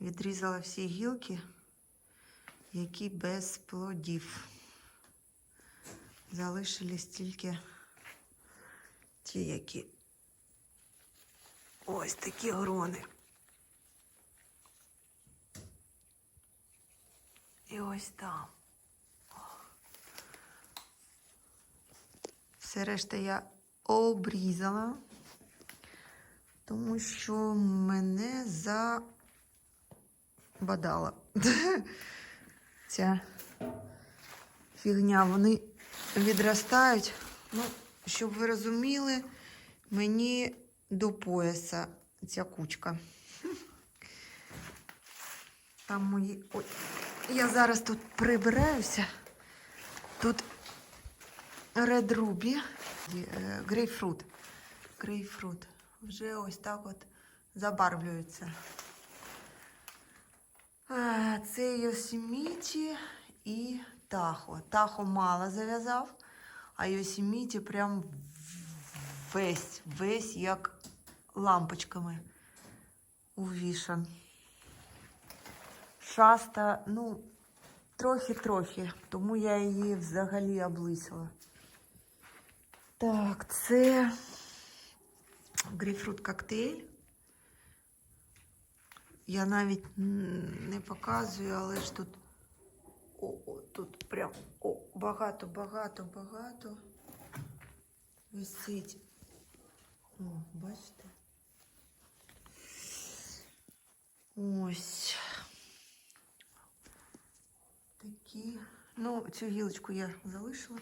Відрізала всі гілки, які без плодів. Залишились тільки ті, які ось такі грони. І ось там. Все решта я обрізала, тому що мене забадала. Ця фігня, вони відростають. Ну, щоб ви розуміли, мені до пояса ця кучка. Там мої. Ой, я зараз тут прибираюся. Тут Red Ruby, грейпфрут. Грейпфрут. Вже ось так от забарвлюється. Це Йосіміті і Тахо. Тахо мало зав'язав, а Йосіміті прям весь, весь як лампочками увішан. Шаста, ну, трохи-трохи, тому я її взагалі облисила. Так, це грейпфрут коктейль. Я навіть не показую, але ж тут о, о, тут прям о, багато, багато, багато висить. О, бачите? Ось. Такі. Ну, цю гілочку я залишила.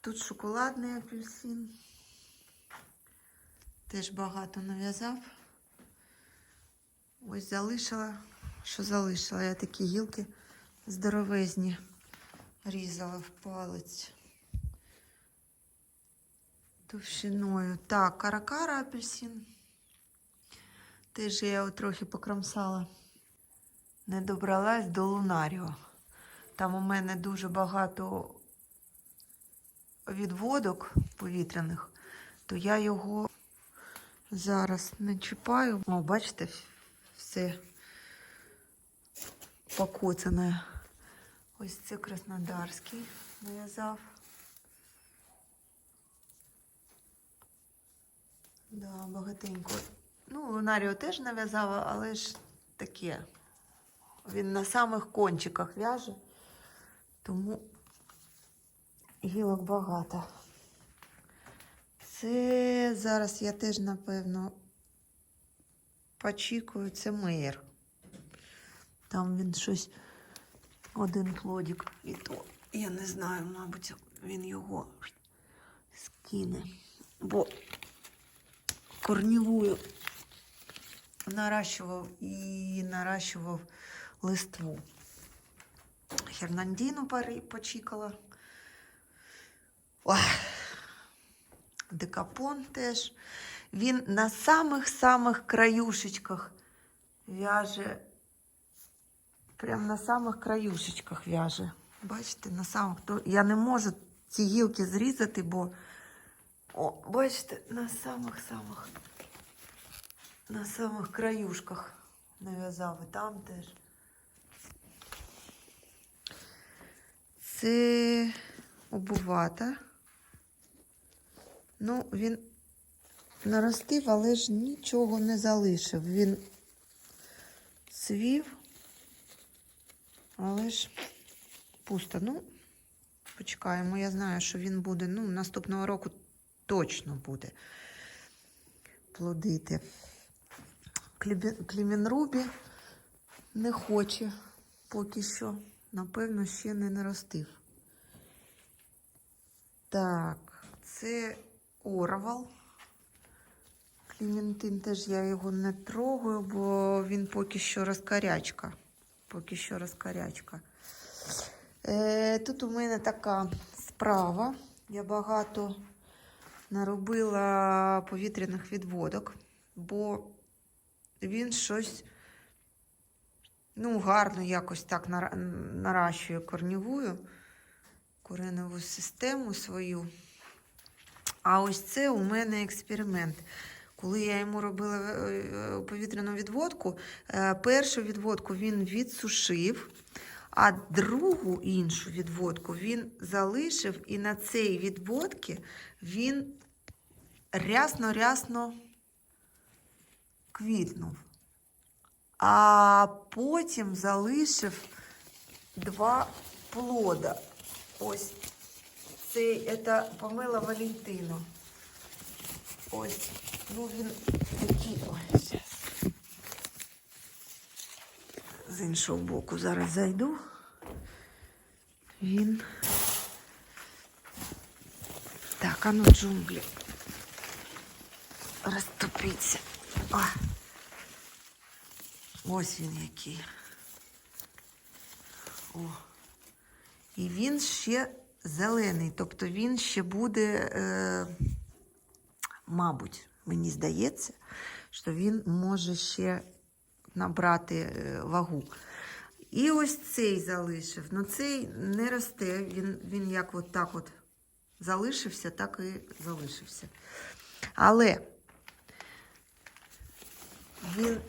Тут шоколадний апельсин. Теж багато нав'язав. Ось залишила, що залишила. Я такі гілки здоровезні різала в палець. Товщиною. Так, каракара апельсин. Теж я його трохи покромсала. Не добралась до Лунаріо. Там у мене дуже багато відводок повітряних, то я його зараз не чіпаю. О, бачите, все покоцане. Ось це краснодарський нав'язав. Да, багатенько. Ну, Лунаріо теж нав'язала, але ж таке. Він на самих кончиках в'яже, тому гілок багато. Це зараз я теж, напевно, почікую. Це мейер. Там він щось один плодик. І то, я не знаю, мабуть, він його скине. Бо корнівую наращував і наращував листву. Хернандіну почікала. Ой. Декапон теж. Він на самих-самих краюшечках в'яже. Прям на самих краюшечках в'яже. Бачите, на самих. Я не можу ці гілки зрізати, бо. О, бачите, на самих-самих. На самих краюшках нав'язав і там теж. Це обувата. Ну, він наростив, але ж нічого не залишив. Він цвів, але ж пусто. Ну, почекаємо. Я знаю, що він буде. Ну, наступного року точно буде плодити. Клімінрубі не хоче поки що. Напевно, ще не наростив. Так, це Оравал. Кліментин теж я його не трогаю, бо він поки що розкарячка. Поки що розкарячка. Е, тут у мене така справа. Я багато наробила повітряних відводок, бо він щось ну, гарно якось так наращує корнівую, кореневу систему свою. А ось це у мене експеримент. коли я йому робила е, е, повітряну відводку, е, першу відводку він відсушив, а другу іншу відводку він залишив, і на цій відводці він рясно-рясно квітнув. А потім залишив два плода. Ось цей це помила Валентину. Ось, ну він такий. Ой, зараз. З іншого боку зараз зайду. Він. Так, а ну джунглі. Розтопіться. О. Ось він який. О. І він ще зелений, тобто він ще буде, е, мабуть, мені здається, що він може ще набрати е, вагу. І ось цей залишив. Ну цей не росте, він, він як от так от залишився, так і залишився. Але він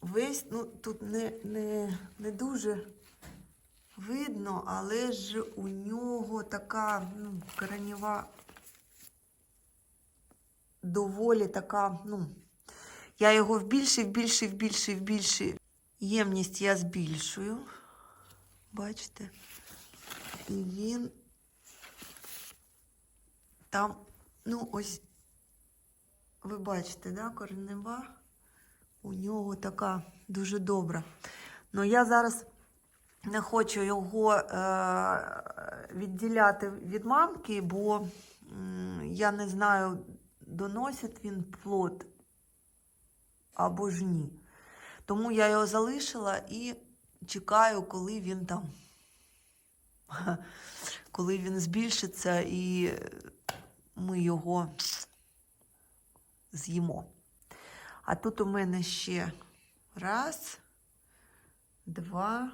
весь, ну тут не, не, не дуже видно, але ж у нього така ну, коренева доволі така, ну, я його в більший, в більший, в більший, в більший. Ємність я збільшую. Бачите? І він там, ну, ось, ви бачите, да, коренева у нього така дуже добра. Ну, я зараз не хочу його е, відділяти від мамки, бо я не знаю, доносить він плод або ж ні. Тому я його залишила і чекаю, коли він там, коли він збільшиться і ми його з'їмо. А тут у мене ще раз, два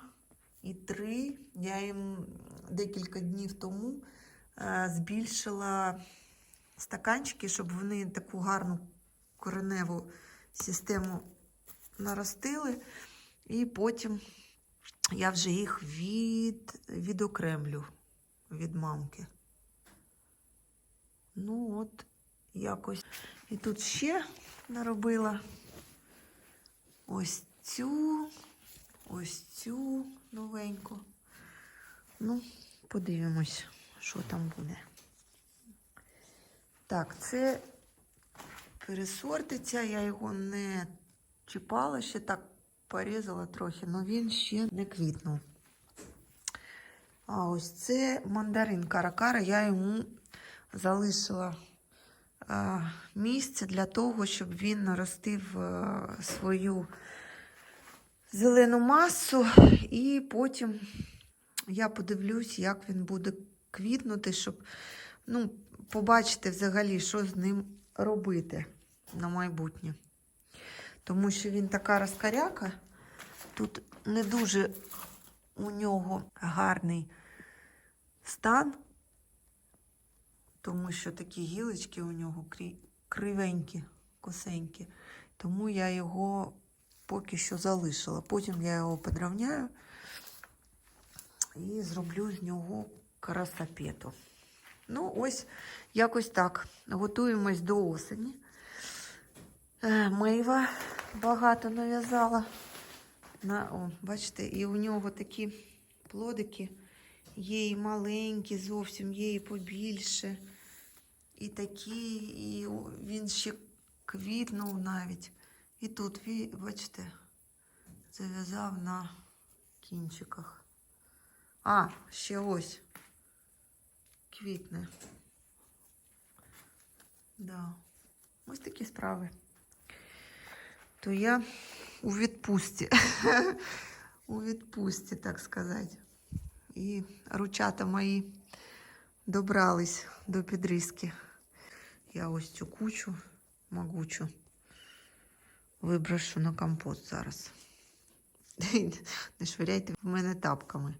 і три. Я їм декілька днів тому е, збільшила стаканчики, щоб вони таку гарну кореневу систему наростили. І потім я вже їх від, відокремлю від мамки. Ну, от, якось. І тут ще наробила ось цю, ось цю новеньку. Ну, подивимось, що там буде. Так, це пересортиться, я його не чіпала, ще так порізала трохи, але він ще не квітнув. А ось це мандарин каракара, я йому залишила місце для того, щоб він наростив свою зелену масу, і потім я подивлюсь, як він буде квітнути, щоб ну, побачити взагалі, що з ним робити на майбутнє. Тому що він така розкаряка, тут не дуже у нього гарний стан, тому що такі гілочки у нього кривенькі, косенькі. Тому я його поки що залишила. Потім я його подравняю і зроблю з нього красопету. Ну, ось якось так. Готуємось до осені. Е, Мейва багато нав'язала. На, о, бачите, і у нього такі плодики. Є і маленькі, зовсім є і побільше. І такі, і він ще квітнув навіть. І тут, бачите, зав'язав на кінчиках. А, ще ось квітне. Да. Ось такі справи. То я у відпустці. у відпустці, так сказати. І ручата мої добрались до підрізки. Я ось цю кучу могучу виброшу на компост зараз. Не швиряйте в мене тапками.